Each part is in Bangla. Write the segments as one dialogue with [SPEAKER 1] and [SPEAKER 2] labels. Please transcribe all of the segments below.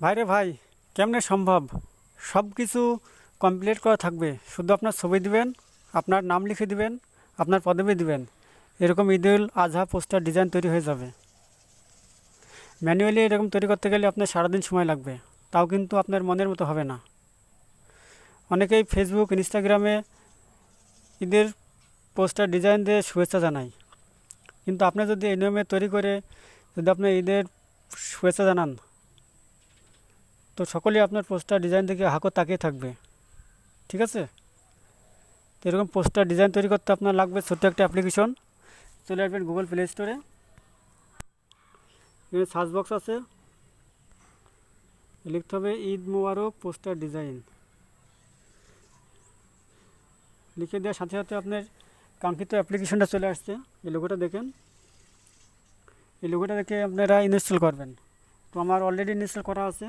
[SPEAKER 1] ভাইরে ভাই, কেমনে সম্ভব? সব কিছু কমপ্লিট করা থাকবে। শুধু আপনার ছবি দিবেন, আপনার নাম লিখে দিবেন, আপনার পদবি দিবেন। এরকম ঈদুল আজহা পোস্টার ডিজাইন তৈরি হয়ে যাবে। ম্যানুয়ালি এরকম তৈরি করতে গেলে আপনার সারাদিন সময় লাগবে। তাও কিন্তু আপনার মনের মতো হবে না। অনেকেই ফেসবুক ইনস্টাগ্রামে ঈদের পোস্টার ডিজাইন দিয়ে শুভেচ্ছা জানাই কিন্তু আপনি যদি এই নিয়মে তৈরি করে যদি আপনি ঈদের শুভেচ্ছা জানান তো সকলেই আপনার পোস্টার ডিজাইন দেখে হাঁকো তাকিয়ে থাকবে। ঠিক আছে? তো এরকম পোস্টার ডিজাইন তৈরি করতে আপনার লাগবে ছোট্ট একটা অ্যাপ্লিকেশন। চলে আসবেন গুগল প্লে স্টোরে। এখানে সার্চ বক্স আছে। লিখতে হবে ঈদ মোবারক পোস্টার ডিজাইন। লিখে দেওয়ার সাথে সাথে আপনার কাঙ্ক্ষিত অ্যাপ্লিকেশনটা চলে আসছে। এই লোগোটা দেখেন। এই লোগোটা দেখে আপনারা ইনস্টল করবেন। তো আমার অলরেডি ইনস্টল করা আছে।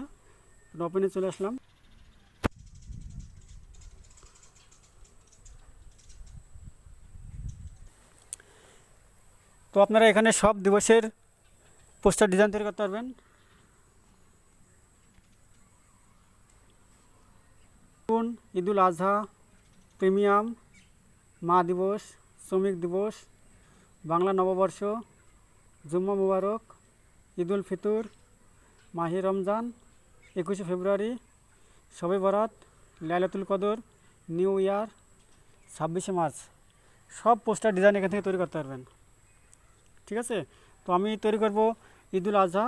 [SPEAKER 1] ওপেনে চলে আসলাম। তো আপনারা এখানে সব দিবসের পোস্টার ডিজাইন তৈরি করতে পারবেন। ঈদুল আজহা, প্রিমিয়াম, মা দিবস, শ্রমিক দিবস, বাংলা নববর্ষ, জুম্মা মুবারক ঈদুল ফিতর, মাহি রমজান একুশে ফেব্রুয়ারি, শবে বরাত, লাইলাতুল কদর, নিউ ইয়ার, ছাব্বিশে মার্চ। সব পোস্টার ডিজাইন এখান থেকে তৈরি করতে পারবেন। ঠিক আছে? তো আমি তৈরি করব ঈদুল আজহা।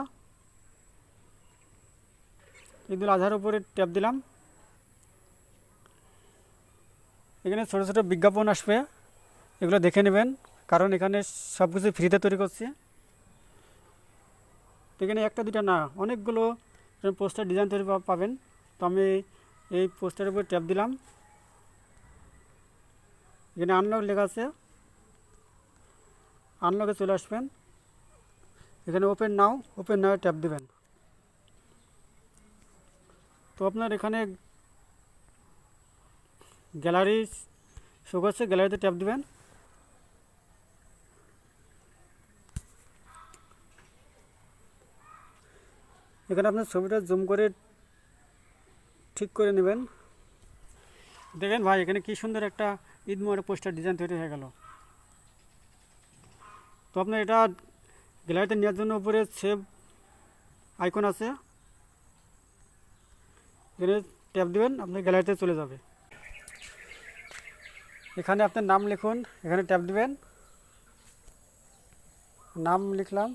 [SPEAKER 1] ঈদুল আজহার উপরে ট্যাপ দিলাম। এখানে ছোটো ছোটো বিজ্ঞাপন আসবে। এগুলো দেখে নেবেন, কারণ এখানে সব কিছু ফ্রিতে তৈরি করছি। এখানে একটা দুটা না, অনেকগুলো পোস্টার ডিজাইন তৈরি পাবেন। তো আমি এই পোস্টারের উপর ট্যাপ দিলাম। এখানে আনলক লেখা আছে। আনলকে চলে আসবেন। এখানে open now open now tap দিবেন। তো আপনার এখানে গ্যালারি শো করছে গ্যালারিতে ট্যাপ দিবেন। এখানে আপনার ছবিটা জুম করে ঠিক করে নেবেন। দেখেন ভাই, এখানে কি সুন্দর একটা ঈদ মোড়ে পোস্টার ডিজাইন তৈরি হয়ে গেল। তো আপনার এটা গ্যালারিতে নেওয়ার জন্য উপরে সেভ আইকন আছে। এখানে ট্যাপ দেবেন, আপনার গ্যালারিতে চলে যাবে। এখানে আপনার নাম লিখুন, এখানে ট্যাপ দেবেন। নাম লিখলাম।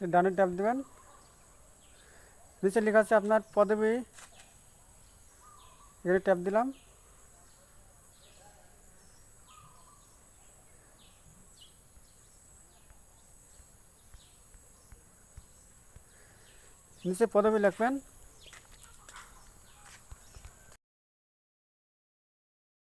[SPEAKER 1] ডানে ট্যাপ দেবেন। নিচে লেখা আছে আপনার পদবী। এখানে ট্যাপ দিলাম। নিচে পদবী লিখবেন।